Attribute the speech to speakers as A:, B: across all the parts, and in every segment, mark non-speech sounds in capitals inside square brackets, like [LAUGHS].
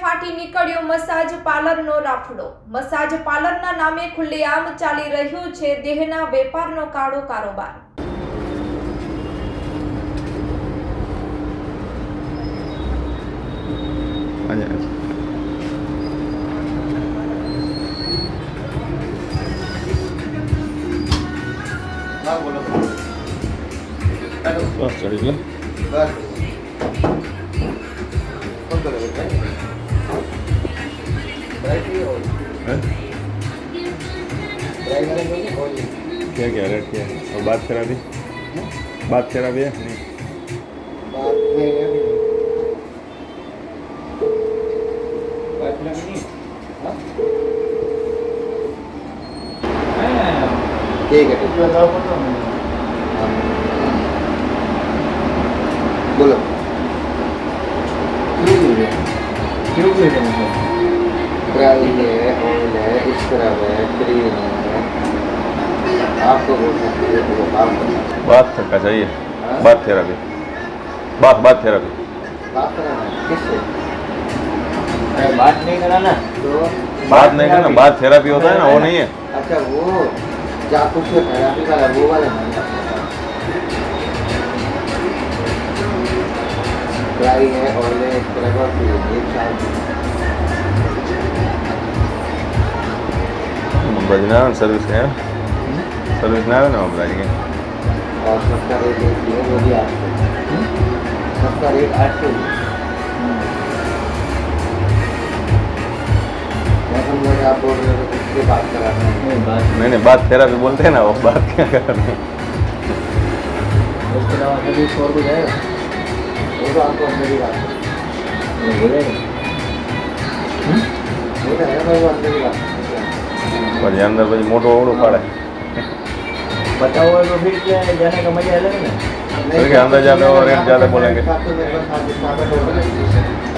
A: ફાટી નીકળ્યો massage પાર્લરનો રાફડો. Massage પાર્લરના નામે ખુલ્લેઆમ ચાલી રહ્યો છે દેહના વેપારનો કાળો કારોબાર.
B: આજે
C: હા બોલો.
B: બસ ચડી ગયો.
C: બસ.
B: क्या क्या रेट क्या? है और बात करा दी। बात करा दिया नहीं।
C: ठीक है हाँ। बोलो। क्यों क्यों क्यों? ड्राई है ऑयल है स्क्रब है क्रीम है। आपको वो काम करना है।
B: बात चाहिए। बात थेरापी बात बात थेरापी
C: बात करना किससे?
D: बात नहीं कराना
C: तो
B: बात नहीं करना बात थेरापी होता है ना वो नहीं है।
C: अच्छा वो जा कुछ थेरापी का वो वाला ड्राई है ऑयल है स्क्रब और क्रीम ये चार
B: बजना सर्विस है? सर्विस ना ना बताइए के
C: और सबका रेट एक ही है वो भी आठ सौ। सबका रेट आठ सौ ही है। मैं समझा कि आप बोल रहे हो तो बात कराना है।
D: नहीं बात
B: नहीं। नहीं बात थेरापी बोलते हैं ना वो बात क्या करना है?
D: उसके अलावा कभी और कुछ आएगा
C: वो तो आपको अंदर ही बात
D: हो।
C: तो है ना वो अंदर ही बात
B: પછી અંદર પછી મોટો ઓવડો પાડે
D: बताओ है तो फिर क्या है, जाने का मजा अलग है ना
B: सर के अंदर जाते हो रेट ज़्यादा बोलेंगे
C: आपको मेरे पास सात सात आठ ऑर्डर है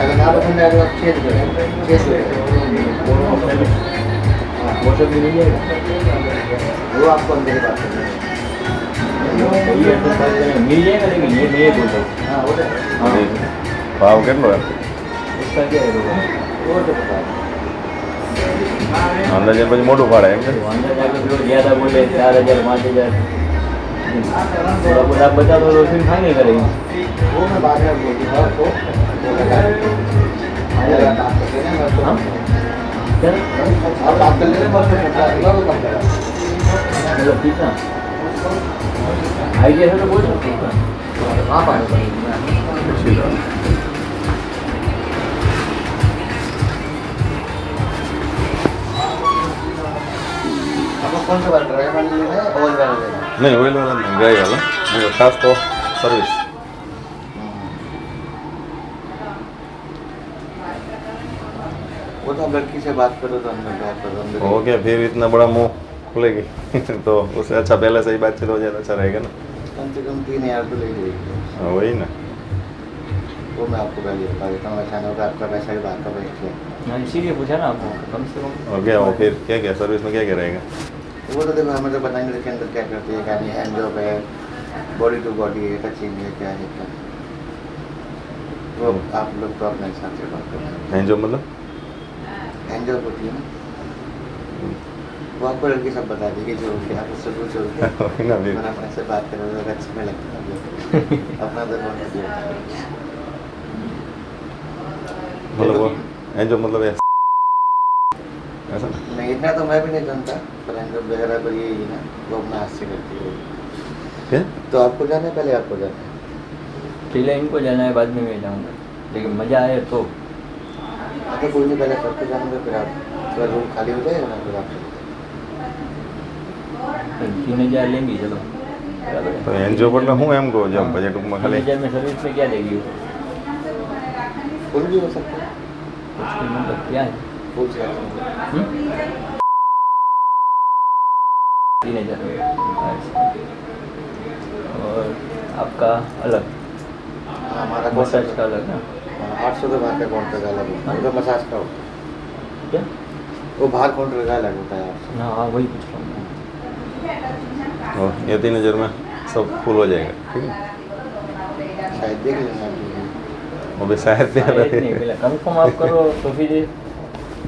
C: अगर ना पसंद आए तो आप चेंज करें चेंज करें
D: वो अपने में
C: हाँ,
D: वो सब भी मिल जाएगा
C: वो आपको अंदर ही बात करनी है
D: ये तो बात करेंगे। मिल जाएगा लेकिन ये मैं ये बोलता हूँ
C: हाँ वो तो है।
B: પછી ભાવ કેટલો એમ
D: उसका क्या है तो
C: वो तो
B: ઓનલાઈન જઈને પછી મોટું ભાડે એમ
C: ને ચાર હજાર પાંચ
D: હજાર. થોડા બધા તો રોશની ફાઈનલ કરે આઈડિયા
C: બોલો હા પાડો कौन सा वाला है ऑयल वाला
B: नहीं ऑयल वाला नहीं ड्राई वाला मेरा खास तो सर्विस
C: वो तो से बात करो तो बात करो
B: फिर इतना बड़ा मुँह खुलेगी। [LAUGHS] तो उससे अच्छा पहले से ही बातचीत हो जाए तो अच्छा रहेगा ना।
C: कम से कम तीन हज़ार तो ले
B: हाँ, वही ना।
C: वो मैं आपको पहले बता देता हूँ ऐसा होगा आपका पैसा ही
D: बाहर इसीलिए पूछा ना आपको कम से कम।
B: और फिर क्या क्या सर्विस में क्या क्या रहेगा?
C: वो तो देखो हमें तो बताएँगे इसके अंदर क्या करती है क्या नहीं हैंड जॉब है बॉडी टू बॉडी है टचिंग है क्या है क्या वो आप लोग तो अपने हिसाब से बात करते हैं।
B: हैं जो मतलब?
C: हैंड जॉब होती है ना। वो आपको लड़की सब बता देगी जो कि आप उससे पूछो। मैंने अपने से बात करो तो अच्छा नहीं लगता लोग [LAUGHS] अपना तो है [LAUGHS]
B: मतलब वो हैं जो मतलब ऐसा ऐसा ना
C: नहीं इतना तो मैं भी नहीं जानता पर हैंड जॉब वगैरह पर ये ही ना वो अपना हाथ से करती है
B: क्या
C: तो आपको जाना है पहले आपको जाना है
D: पहले इनको जाना है बाद में मैं जाऊँगा लेकिन मज़ा आए तो
C: अच्छा कोई नहीं पहले करके जाऊंगा फिर आप थोड़ा रूम खाली हो जाएगा ना फिर आप
D: तीन हज़ार लेंगी चलो बराबर है
B: તો એન જોબ એટલે હું એમ કહું જેમ બજેટ ટૂંકમાં
D: तीन
B: ખાલી
D: हज़ार में सर्विस में क्या देगी वो
C: फुल भी हो सकता है
D: उसकी मतलब क्या है
C: फुल चार्ज
D: हम्म? तीन हज़ार। और आपका अलग?
C: हमारा
D: मसाज का अलग ना?
C: आठ सौ तो बाहर का काउंटर का अलग होता है? तो मसाज का होता है। क्या? वो बाहर काउंटर का अलग होता है? आठ सौ
D: हाँ हाँ वही पूछ रहा हूँ
B: और ये तीन हज़ार में सब फुल हो जाएगा ठीक है?
C: शायद देख लेना लोग।
B: शायद
D: हाँ, नहीं पहले कंफर्म आप करो तो फिर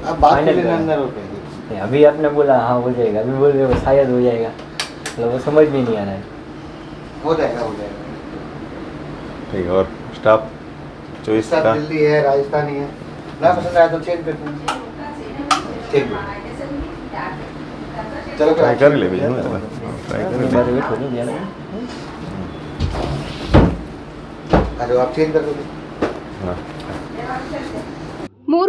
C: आप बात
D: कर
C: लेना अंदर
D: होके अभी आपने बोला हाँ हो जाएगा। अभी बोल रहे हो शायद हो जाएगा। मतलब वो समझ में नहीं आ रहा है।
C: हो जाएगा हो जाएगा।
B: ठीक और स्टाफ जो
C: इस
B: तरह
C: दिल्ली है राजस्थानी है। ना पसंद आया तो चेंज कर ठीक है चलो
B: ट्राई कर ले
D: भैया
B: ट्राई
D: कर ले। छोड़ दिया
C: ना। अरे आप चेंज कर दो
B: हाँ।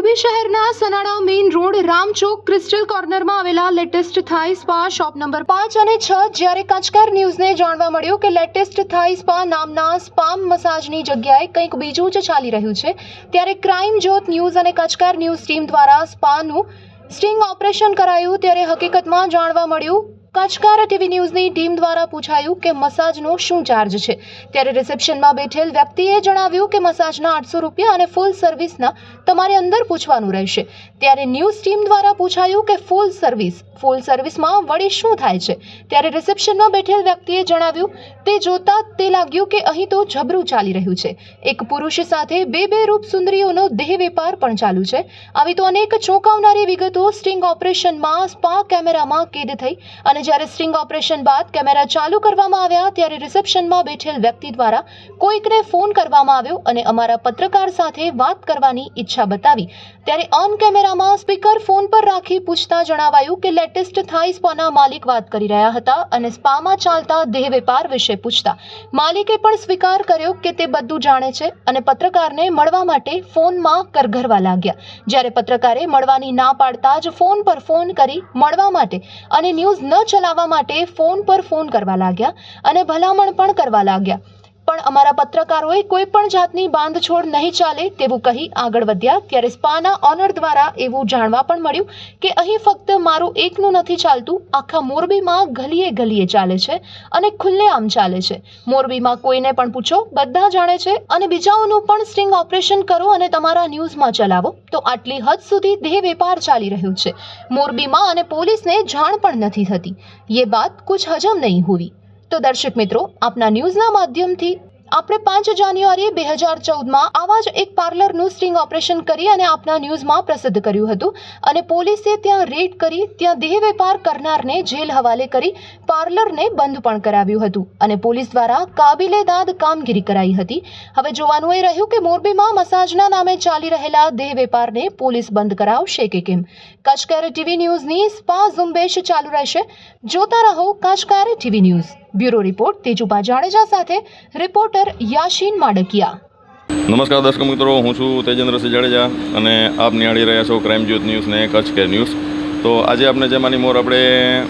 E: મોરબી શહેરના Sanada main road Ramchowk crystal કોર્નરમાં આવેલા લેટેસ્ટ થાઈ સ્પા શોપ નંબર પાંચ અને છ જ્યારે કચકાર ન્યૂઝને જાણવા મળ્યું કે લેટેસ્ટ થાઈ સ્પા નામના સ્પામ મસાજની જગ્યાએ કંઈક બીજું જ ચાલી રહ્યું છે, ત્યારે ક્રાઇમ જ્યોત ન્યૂઝ અને કચકાર ન્યૂઝ ટીમ દ્વારા સ્પાનું સ્ટિંગ ઓપરેશન કરાયું, ત્યારે હકીકતમાં જાણવા મળ્યું કચકાર ટીવી ન્યૂઝની ટીમ દ્વારા પૂછાયું કે મસાજનો શું ચાર્જ છે? ત્યારે રિસેપ્શનમાં બેઠેલ વ્યક્તિએ જણાવ્યું કે મસાજના આઠસો રૂપિયા અને ફૂલ સર્વિસના તમારે અંદર પૂછવાનું રહેશે. ત્યારે ન્યૂઝ ટીમ દ્વારા પૂછાયું કે ફૂલ સર્વિસ ફૂલ સર્વિસમાં વળી શું થાય છે? ત્યારે રિસેપ્શનમાં બેઠેલ વ્યક્તિએ જણાવ્યું, તે જોતા તે લાગ્યું કે અહીં તો જબરું ચાલી રહ્યું છે. એક પુરુષ સાથે બે બે રૂપ સુંદરીઓનો દેહ વેપાર પણ ચાલુ છે. આવી તો અનેક ચોંકાવનારી વિગતો સ્ટિંગ ઓપરેશનમાં સ્પા કેમેરામાં કેદ થઈ અને જ્યારે સ્ટ્રિંગ ઓપરેશન બાદ કેમેરા ચાલુ કરવામાં આવ્યા ત્યારે રિસેપ્શનમાં બેઠેલ વ્યક્તિ દ્વારા કોઈકને ફોન કરવામાં આવ્યો અને અમારા પત્રકાર સાથે વાત કરવાની ઈચ્છા બતાવી ત્યારે ઓન કેમેરામાં સ્પીકર ફોન પર રાખી પૂછતા જણાવાયું કે લેટેસ્ટ થાઈ સ્પાના માલિક વાત કરી રહ્યા હતા અને સ્પામાં ચાલતા દેહ વેપાર વિશે પૂછતા. માલિકે પણ સ્વીકાર કર્યો કે તે બધું જાણે છે અને પત્રકારને મળવા માટે ફોનમાં કરઘરવા લાગ્યા. જ્યારે પત્રકારે મળવાની ના પાડતા જ ફોન પર ફોન કરી મળવા માટે અને ન્યૂઝ ન ચલાવવા માટે ફોન પર ફોન કરવા લાગ્યા અને ભલામણ પણ કરવા લાગ્યા. પણ અમારા પત્રકારોએ કોઈ પણ જાતની બાંધછોડ નહીં ચાલે તેવું કહી આગળ વધ્યા. ત્યારે સ્પાના ઓનર દ્વારા એવું જાણવા પણ મળ્યું કે અહીં ફક્ત મારું એકનું નથી ચાલતું, આખા મોરબીમાં ગલીએ ગલીએ ચાલે છે અને ખુલ્લેઆમ ચાલે છે. મોરબીમાં કોઈને પણ પૂછો, બધા જાણે છે અને બીજાઓનું પણ સ્ટ્રિંગ ઓપરેશન કરો અને તમારા ન્યૂઝમાં ચલાવો. તો આટલી હદ સુધી દેહ વેપાર ચાલી રહ્યો છે. મોરબીમાં અને પોલીસને જાણ પણ નથી થતી. યે બાત કુછ હજમ નહીં હોવી. તો દર્શક મિત્રો, આપના ન્યૂઝના માધ્યમથી આપણે પાંચ જાન્યુઆરી બે હજાર ચૌદમાં આવા જ એક પાર્લરનું સ્ટિંગ ઓપરેશન કરી અને આપના ન્યૂઝમાં પ્રસિદ્ધ કર્યું હતું. અને પોલીસે ત્યાં રેડ કરી, ત્યાં દેહ વેપાર કરનારને જેલ હવાલે કરી પાર્લરને બંધ પણ કરાવ્યું હતું. અને પોલીસ દ્વારા કાબિલે દાદ કામગીરી કરાઈ હતી. હવે જોવાનું એ રહ્યું કે મોરબીમાં મસાજના નામે ચાલી રહેલા દેહ વેપારને પોલીસ બંધ કરાવશે કે કેમ? કાચકારે ટીવી ન્યૂઝની સ્પા ઝુંબેશ ચાલુ રહેશે. જોતા રહો કાચકારે TV news. Bureau report Tejubha Jadeja સાથે રિપોર્ટર યાશીન માડકિયા.
F: નમસ્કાર દર્શક મિત્રો, હું છું તેજેન્દ્રસિંહ જાડેજા અને આપ નિહાળી રહ્યા છો ક્રાઇમ જ્યોત ન્યૂઝ ને કચ્છ કેર ન્યૂઝ તો આજે આપણે જેમાંની મોર આપણે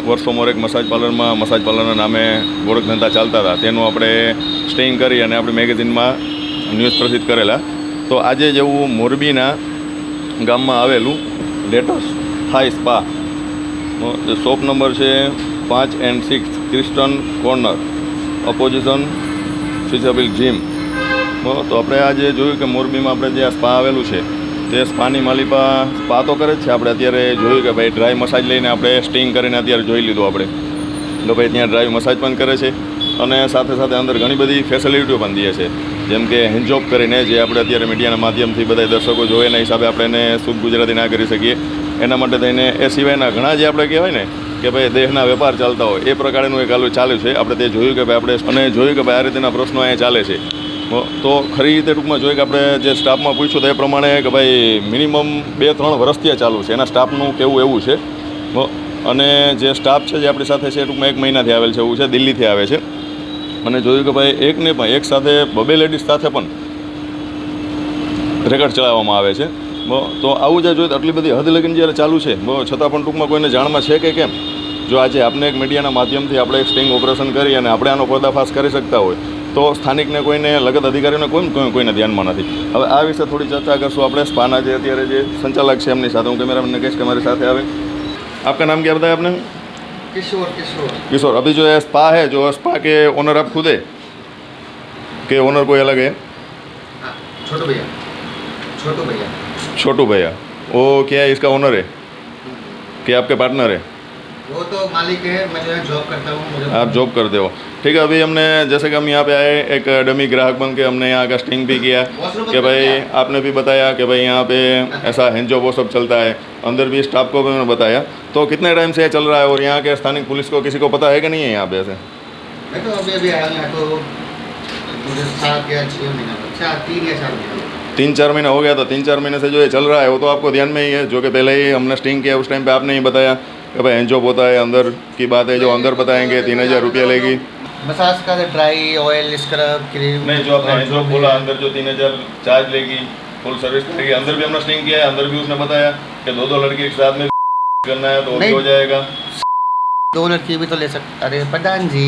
F: વર્ષો મોર એક મસાજ પાર્લરમાં, મસાજ પાર્લરના નામે ગોરખ ધંધા ચાલતા હતા, તેનું આપણે સ્ટેઇંગ કરી અને આપણે મેગેઝિનમાં ન્યૂઝ પ્રસિદ્ધ કરેલા. તો આજે જેવું મોરબીના ગામમાં આવેલું લેટસ થાઈ સ્પા. શોપ નંબર છે પાંચ and six. Crystal corner opposition ફિઝાબિલ gym તો આપણે આજે જોયું કે મોરબીમાં આપણે જે આ સ્પા આવેલું છે, તે સ્પાની માલિપા સ્પા તો કરે જ છે. આપણે અત્યારે જોયું કે ભાઈ ડ્રાય મસાજ લઈને આપણે સ્ટિંગ કરીને અત્યારે જોઈ લીધું આપણે. તો ભાઈ ત્યાં ડ્રાય મસાજ પણ કરે છે અને સાથે સાથે અંદર ઘણી બધી ફેસિલિટીઓ પણ દે છે. જેમ કે હેન્જોપ કરીને જે આપણે અત્યારે મીડિયાના માધ્યમથી બધા દર્શકો જોઈએ એના હિસાબે આપણે એને શુદ્ધ ગુજરાતી ના કરી શકીએ. એના માટે થઈને એ સિવાયના ઘણા જે આપણે કહેવાય ને કે ભાઈ દેહના વેપાર ચાલતા હોય, એ પ્રકારનું એક આલું ચાલ્યું છે. આપણે તે જોયું કે ભાઈ આપણે અને જોયું કે ભાઈ આ રીતના પ્રશ્નો અહીંયા ચાલે છે. તો ખરી રીતે ટૂંકમાં જોઈએ કે આપણે જે સ્ટાફમાં પૂછ્યું તો એ પ્રમાણે કે ભાઈ મિનિમમ બે ત્રણ વર્ષથી ચાલુ છે. એના સ્ટાફનું કેવું એવું છે. અને જે સ્ટાફ છે જે આપણી સાથે છે ટૂંકમાં એક મહિનાથી આવેલ છે, એવું છે, દિલ્હીથી આવે છે. અને જોયું કે ભાઈ એક ને પણ એક સાથે બબે લેડીઝ સાથે પણ રેકર્ડ ચલાવવામાં આવે છે. તો આવું જ જોયું આટલી બધી હદ લગીને જ્યારે ચાલુ છે છતાં પણ ટૂંકમાં કોઈને જાણમાં છે કે કેમ? જો આજે આપણે એક મીડિયાના માધ્યમથી આપણે એક સ્ટિંગ ઓપરેશન કરી અને આપણે આનો પર્દાફાશ કરી શકતા હોય તો સ્થાનિકને કોઈને લગત અધિકારીઓને કોઈ કોઈને ધ્યાનમાં નથી. હવે આ વિશે થોડી ચર્ચા કરશું આપણે. સ્પાના જે અત્યારે જે સંચાલક છે એમની સાથે હું કેમેરામેનને કહીશ કે મારી સાથે આવે. આપકા નામ ક્યાં બતાવે આપને?
C: કિશોર કિશોર.
F: કિશોર અભી જો એ સ્પા હે જો સ્પા કે ઓનર આપ ખુદે? કે ઓનર કોઈ અલગ હે છોટો
C: ભૈયા. છોટો ભૈયા. छोटू भैया।
F: वो क्या है इसका ओनर है? क्या आपके पार्टनर है?
C: वो तो मालिक है मैं जो है जॉब करता हूँ
F: आप जॉब करते हो। ठीक है अभी हमने जैसे कि हम यहाँ पे आए एक डमी ग्राहक बन के हमने यहाँ का स्टिंग भी किया। कि भाई आपने भी बताया कि भाई यहाँ पे ऐसा हैंड जॉब वो सब चलता है। अंदर भी स्टाफ को भी मैंने बताया। तो कितने टाइम से ये चल रहा है और यहाँ के स्थानिक पुलिस को किसी को पता है कि नहीं है यहाँ पे ऐसे?
C: मैं तो अभी अभी आया तो मुझे सात या छः महीना तीन या चार महीना
F: तीन चार महीना हो गया तो तीन चार महीने से जो ये चल रहा है वो तो आपको ध्यान में ही है जो कि पहले ही हमने स्टिंग किया उस टाइम पे आपने ही बताया कि भाई हैंड जॉब होता है अंदर की बात है जो अंदर बताएँगे तीन हज़ार रुपया लेगी
C: मसाज का ड्राई ऑयल स्क्रब क्रीम
F: नहीं जो आपने हैंड जॉब बोला अंदर जो तीन हज़ार चार्ज लेगी फुल सर्विस करेगी अंदर भी हमने स्टिंग किया है अंदर भी उसने बताया कि दो दो लड़के एक साथ में [LAUGHS] करना है तो। हो जाएगा
C: दो लड़की भी तो ले सकते अरे प्रधान जी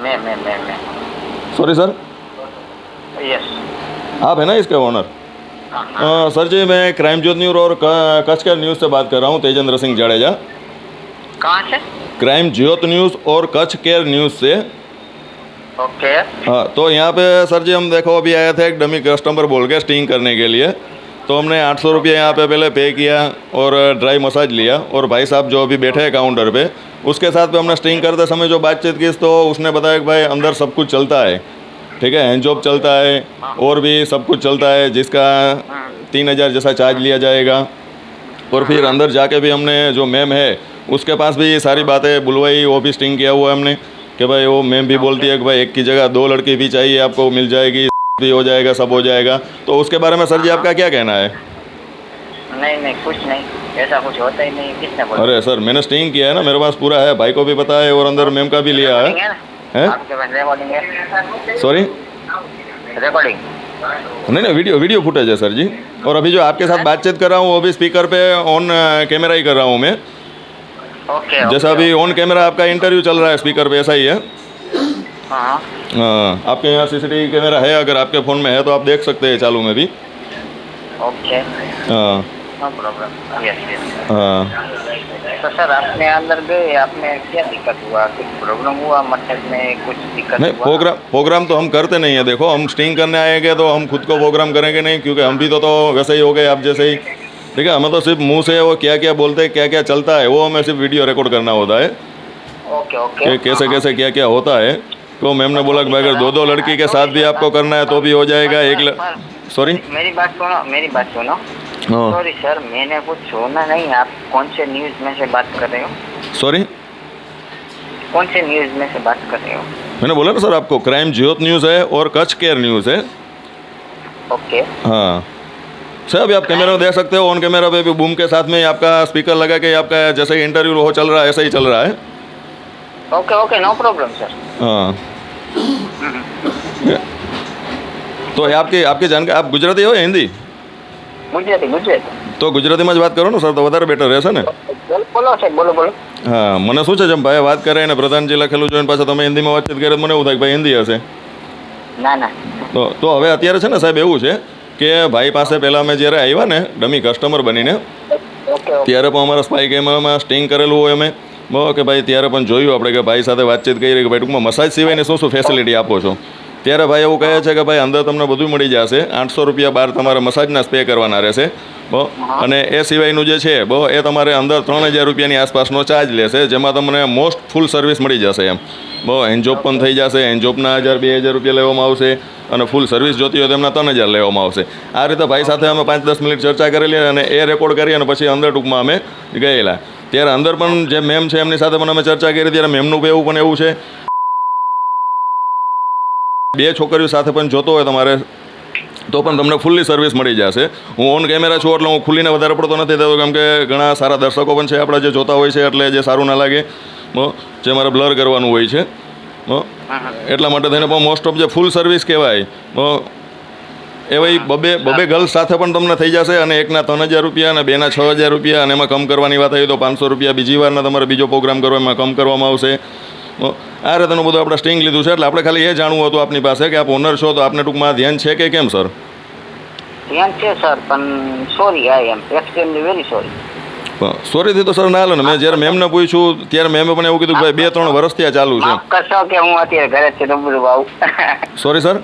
F: मैं
G: मैं मैं मैं।
F: सॉरी सर
G: यस
F: आप है ना इसके ओनर
G: हाँ
F: सर जी मैं क्राइम ज्योत न्यूज़ और कच्छ के न्यूज़ से बात कर रहा हूँ तेजेंद्र सिंह जडेजा।
G: कहाँ से?
F: क्राइम ज्योत न्यूज़ और कच्छ केयर न्यूज़ से।
G: ओके
F: हाँ तो यहाँ पे सर जी हम देखो अभी आए थे एक डमी कस्टमर बोल के स्टिंग करने के लिए। तो हमने आठ सौ रुपये यहाँ पे पहले पे किया और ड्राई मसाज लिया और भाई साहब जो अभी बैठे हैं काउंटर पे, उसके साथ पे हमने स्टिंग करते समय जो बातचीत की तो उसने बताया कि भाई अंदर सब कुछ चलता है। ठीक है हैंड जॉब चलता है, और भी सब कुछ चलता है, जिसका तीन हज़ार जैसा चार्ज लिया जाएगा। और फिर अंदर जाके भी हमने जो मैम है, उसके पास भी ये सारी बातें बुलवाई, वो भी स्टिंग किया हुआ हमने, कि भाई वो मैम भी बोलती है कि भाई एक की जगह दो लड़की भी चाहिए, आपको मिल जाएगी। भी हो जाएगा सब हो जाएगा। तो उसके बारे में सर जी आपका क्या कहना है?
G: नहीं नहीं कुछ नहीं। ऐसा कुछ होता ही नहीं। किसने बोला?
F: अरे सर मैंने स्टिंग किया है ना मेरे पास पूरा है। भाई को भी पता है और अंदर मैम का भी लिया है।
G: है
F: सॉरी
G: रिकॉर्डिंग
F: नहीं नहीं वीडियो वीडियो फुटेज है सर जी। और अभी जो आपके साथ बातचीत कर रहा हूँ वो भी स्पीकर पे ऑन कैमरा ही कर रहा हूँ मैं।
G: ओके
F: जैसा अभी ऑन कैमरा आपका इंटरव्यू चल रहा है स्पीकर पे ऐसा ही है।
G: हाँ।
F: हाँ आपके यहाँ सीसीटीवी कैमरा है? अगर आपके फ़ोन में है तो आप देख सकते हैं चालू में भी।
G: ओके।
F: हाँ।
G: नो प्रॉब्लम यस यस
F: हाँ।
G: तो सर आपने अंदर गए आपने क्या दिक्कत हुआ? कुछ प्रॉब्लम हुआ? में कुछ दिक्कत
F: नहीं प्रोग्राम प्रोग्राम तो हम करते नहीं है। देखो हम स्टिंग करने आएँगे तो हम खुद को प्रोग्राम करेंगे नहीं क्योंकि हम भी तो तो वैसे ही हो गए आप जैसे ही। ठीक है हमें तो सिर्फ़ मुँह से वो क्या क्या बोलते हैं क्या क्या चलता है वो हमें सिर्फ़ वीडियो रिकॉर्ड करना होता है।
G: Okay
F: okay. कैसे कैसे क्या क्या होता है। तो मैम ने बोला कि भाई अगर दो दो लड़की के साथ भी आपको करना है तो भी हो जाएगा एक ल... सॉरी
G: मेरी बात सुनो मेरी बात सुनो।
F: हाँ।
G: सॉरी सर मैंने कुछ सुना नहीं। आप कौन से न्यूज़ में से बात कर रहे हो?
F: सॉरी
G: कौन से न्यूज़ में से बात कर रहे हो?
F: मैंने बोला ना सर आपको क्राइम ज्योत न्यूज़ है और कच्छ केयर न्यूज़ है।
G: ओके
F: हाँ। सर अभी आप कैमरा में देख सकते हो ऑन कैमरा पे भी बूम के साथ में आपका स्पीकर लगा के आपका जैसे इंटरव्यू हो चल रहा है ऐसा ही चल रहा है।
G: okay okay no problem sir
F: हाँ તો એ આપકી આપકી જાણકારી આપ ગુજરાતી હોય હિન્દી
G: ગુજરાતી ગુજરાતી
F: તો ગુજરાતીમાં જ વાત કરો ને સર તો વધારે બેટર રહેશે ને
G: બોલો બોલો સાહેબ બોલો બોલો
F: હા મને શું છે જેમ ભાઈ વાત કરે ને પ્રધાનજી લખેલું જોઈને પાછા તમે હિન્દીમાં વાતચીત કરે તો મને એવું થાય કે ભાઈ હિન્દી હશે
G: ના ના
F: તો તો હવે અત્યારે છે ને સાહેબ એવું છે કે ભાઈ પાસે પહેલાં અમે જ્યારે આવ્યા ને ડમી કસ્ટમર બનીને
G: ઓકે ઓકે
F: ત્યારે પણ અમારા સ્પાઈ કેમેરામાં સ્ટિંગ કરેલું હોય અમે બહુ કે ભાઈ ત્યારે પણ જોયું આપણે કે ભાઈ સાથે વાતચીત કરી કે ભાઈ ટૂંકમાં મસાજ સિવાયને શું શું ફેસિલિટી આપો છો? ત્યારે ભાઈ એવું કહે છે કે ભાઈ અંદર તમને બધું મળી જશે. આઠસો રૂપિયા બહાર તમારે મસાજના સ્પે કરવાના રહેશે. બહુ. અને એ સિવાયનું જે છે, બહુ, એ તમારે અંદર ત્રણ હજાર રૂપિયાની આસપાસનો ચાર્જ લેશે, જેમાં તમને મોસ્ટ ફૂલ સર્વિસ મળી જશે એમ. બહુ એન્જોપ પણ થઈ જશે એન્જોપના હજાર, બે હજાર રૂપિયા લેવામાં આવશે, અને ફૂલ સર્વિસ જોતી હોય તો એમના ત્રણ હજાર લેવામાં આવશે. આ રીતે ભાઈ સાથે અમે પાંચ દસ મિનિટ ચર્ચા કરેલી અને એ રેકોર્ડ કરી અને પછી અંદર ટૂંકમાં અમે ગયેલા. ત્યારે અંદર પણ જે મેમ છે એમની સાથે પણ અમે ચર્ચા કરી ત્યારે મેમનું કહેવું પણ એવું છે. બે છોકરીઓ સાથે પણ જોતો હોય તમારે તો પણ તમને ફૂલ્લી સર્વિસ મળી જશે. હું ઓન કેમેરા છું એટલે હું ખુલ્લીને વધારે પડતો નથી થતો કેમ કે ઘણા સારા દર્શકો પણ છે આપણા જે જોતા હોય છે એટલે જે સારું ના લાગે જે મારે બ્લર કરવાનું હોય છે એટલા માટે થઈને પણ મોસ્ટ ઓફ જે ફૂલ સર્વિસ કહેવાય બો ભાઈ બબે બબે ગર્લ્સ સાથે પણ તમને થઈ જશે અને એકના ત્રણ હજાર રૂપિયા અને બેના છ હજાર રૂપિયા અને એમાં કમ કરવાની વાત આવી તો પાંચસો રૂપિયા બીજી વારના તમારે બીજો પ્રોગ્રામ કરો એમાં કમ કરવામાં આવશે. આ રીતનું બધું આપણે સ્ટિંગ લીધું છે એટલે આપણે ખાલી એ જાણવું હતું આપની પાસે કે આપ ઓનર છો તો આપને ટૂંકમાં ધ્યાન છે કે કેમ સર?
G: ધ્યાન છે સર પણ sorry I am extremely very sorry
F: સોરીથી તો સર ના હાલે ને. મેં જ્યારે મેમને પૂછ્યું ત્યારે મેમે પણ એવું કીધું ભાઈ બે ત્રણ વર્ષથી આ ચાલુ છે.
G: કશો કે હું અત્યારે ઘરે છે તો બધું
F: sorry sir
G: A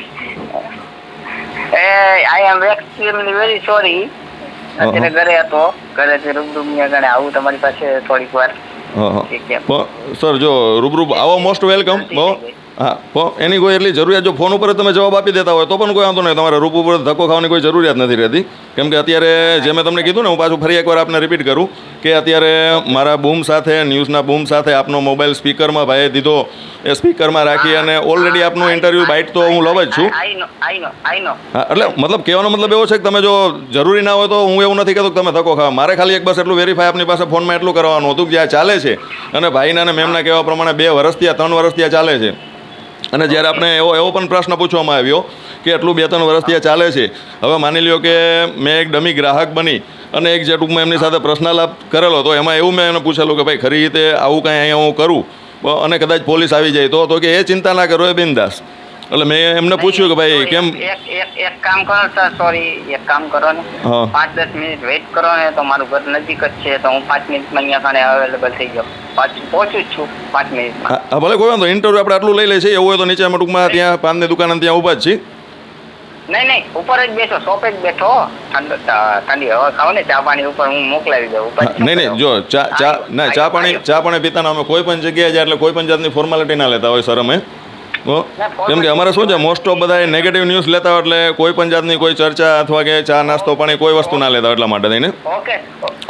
G: I am extremely very sorry અત્યારે ઘરે હતો. ઘરેથી રૂબરૂ મેં આગળ આવું તમારી પાસે થોડીક વાર.
F: સર જો રૂબરૂ આવો મોસ્ટ વેલકમ બહુ હા તો એની કોઈ એટલી જરૂરિયાત જો ફોન ઉપર જ તમે જવાબ આપી દેતા હોય તો પણ કોઈ વાંધો નહીં. તમારે રૂપ ઉપર ધક્કો ખાવાની કોઈ જરૂરિયાત નથી રહેતી. કેમ કે અત્યારે જે મેં તમને કીધું ને હું પાછું ફરી એકવાર આપને રિપીટ કરું કે અત્યારે મારા બૂમ સાથે ન્યૂઝના બૂમ સાથે આપનો મોબાઈલ સ્પીકરમાં ભાઈએ દીધો. એ સ્પીકરમાં રાખી અને ઓલરેડી આપનું ઇન્ટરવ્યૂ બાઇટ તો હું લઉં જ છું. હા એટલે મતલબ કહેવાનો મતલબ એવો છે કે તમે જો જરૂરી ના હોય તો હું એવું નથી કહેતો કે તમે ધક્કો ખાવા મારે ખાલી એક બસ એટલું વેરીફાઈ આપની પાસે ફોનમાં એટલું કરવાનું હતું કે આ ચાલે છે. અને ભાઈના અને મેમના કહેવા પ્રમાણે બે વર્ષથી આ ત્રણ વર્ષથી આ ચાલે છે. અને જ્યારે આપણે એવો એવો પણ પ્રશ્ન પૂછવામાં આવ્યો કે એટલું બે ત્રણ વર્ષથી આ ચાલે છે, હવે માની લ્યો કે મેં એક ડમી ગ્રાહક બની અને એક જે ટૂંકમાં એમની સાથે પ્રશ્નાલાપ કરેલો તો એમાં એવું મેં એને પૂછેલું કે ભાઈ, ખરી રીતે આવું કાંઈ અહીંયા હું કરું? અને કદાચ પોલીસ આવી જાય તો? તો કે, એ ચિંતા ના કરો, એ બિંદાસ. એટલે મેં એમને પૂછ્યું કે ભાઈ કેમ?
G: એક એક એક કામ કરો સર સોરી એક કામ કરો ને. પાંચ દસ મિનિટ વેઇટ કરો ને તો મારું ઘર નજીક જ છે તો હું પાંચ મિનિટમાં અહીંયા ખાને અવેલેબલ થઈ જાઉં પાછું પહોંચું જ છું પાંચ મિનિટમાં.
F: હા ભલે કોઈ વાંધો ઇન્ટરવ્યૂ આપણે આટલું લઈ લે છે એવું હોય તો નીચે અમે ટૂંકમાં ત્યાં પાનની દુકાન ત્યાં ઊભા જ છીએ.
G: નહીં નહીં ઉપર જ બેઠો શોપે જ બેઠો. ઠંડો ઠંડી હવા ખાવ ને ચા પાણી ઉપર હું મોકલાવી દઉં ઉપર
F: નહીં નહીં જો ચા ચા ના ચા પાણી ચા પાણી પીતાના અમે કોઈ પણ જગ્યાએ જાય એટલે કોઈ પણ જાતની ફોર્માલિટી ના લેતા હોય સર અમે? કેમ કે અમારે શું છે મોસ્ટ ઓફ બધા નેગેટિવ ન્યૂઝ લેતા હોય એટલે કોઈ પણ જાતની કોઈ ચર્ચા અથવા કે ચા નાસ્તો પાણી કોઈ વસ્તુ ના લેતા એટલા માટે થઈને
G: ઓકે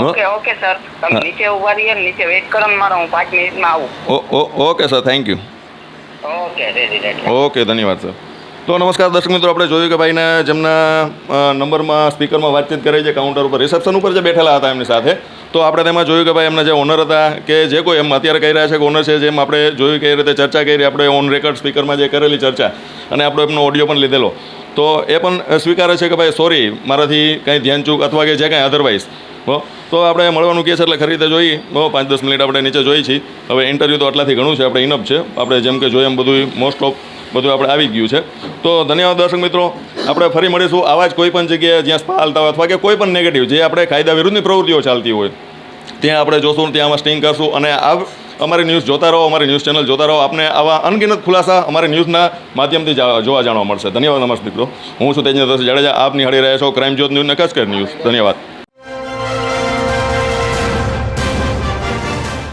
G: ઓકે ઓકે સર તમે નીચે ઊભા રહીએ નીચે વેઇટ કરો મારો હું 5 મિનિટમાં આવું.
F: Okay sir thank you
G: okay ready ready
F: okay ધન્યવાદ સર તો નમસ્કાર દર્શક મિત્રો, આપણે જોયું કે ભાઈને જેમના નંબરમાં, સ્પીકરમાં વાતચીત કરી છે કાઉન્ટર ઉપર, રિસેપ્શન ઉપર જે બેઠેલા હતા એમની સાથે, તો આપણે તેમાં જોયું કે ભાઈ એમના જે ઓનર હતા, કે જે કોઈ એમ અત્યારે કહી રહ્યા છે કે ઓનર છે, જેમ આપણે જોયું કે એ રીતે ચર્ચા કરી, આપણે ઓન રેકોર્ડ સ્પીકરમાં જે કરેલી ચર્ચા, અને આપણો એમનો ઓડિયો પણ લીધેલો. તો એ પણ સ્વીકારે છે કે ભાઈ, સોરી, મારાથી કંઈ ધ્યાન ચૂક અથવા કે જે કાંઈ અધરવાઇઝ હો, તો આપણે મળવાનું છે એટલે ખરી રીતે જોઈ બહુ પાંચ દસ મિનિટ આપણે નીચે જોઈ છીએ. હવે ઇન્ટરવ્યૂ તો આટલાથી ઘણું છે, આપણે ઇનફ છે. આપણે જેમ કે જોઈએ એમ બધું મોસ્ટ ઓફ બધું આપણે આવી ગયું છે. તો ધન્યવાદ દર્શક મિત્રો. આપણે ફરી મળીશું આવા જ કોઈ પણ જગ્યાએ જ્યાં સ્પા હાલતા હોય અથવા કે કોઈ પણ નેગેટિવ જે આપણે કાયદા વિરુદ્ધની પ્રવૃત્તિઓ ચાલતી હોય, ત્યાં આપણે જોશું, ત્યાં આમાં સ્ટિંગ કરશું. અને આ અમારી ન્યૂઝ જોતા રહો, અમારી ન્યૂઝ ચેનલ જોતા રહો. આપને આવા અનગિનત ખુલાસા અમારી ન્યૂઝના માધ્યમથી જોવા જાણવા મળશે. ધન્યવાદ નમસ્તે મિત્રો. હું છું તેજેન્દ્ર જાડેજા. આપ નિહાળી રહ્યા છો. ક્રાઇમ જ્યોત ન્યૂઝ ને કચકર ન્યૂઝ ધન્યવાદ.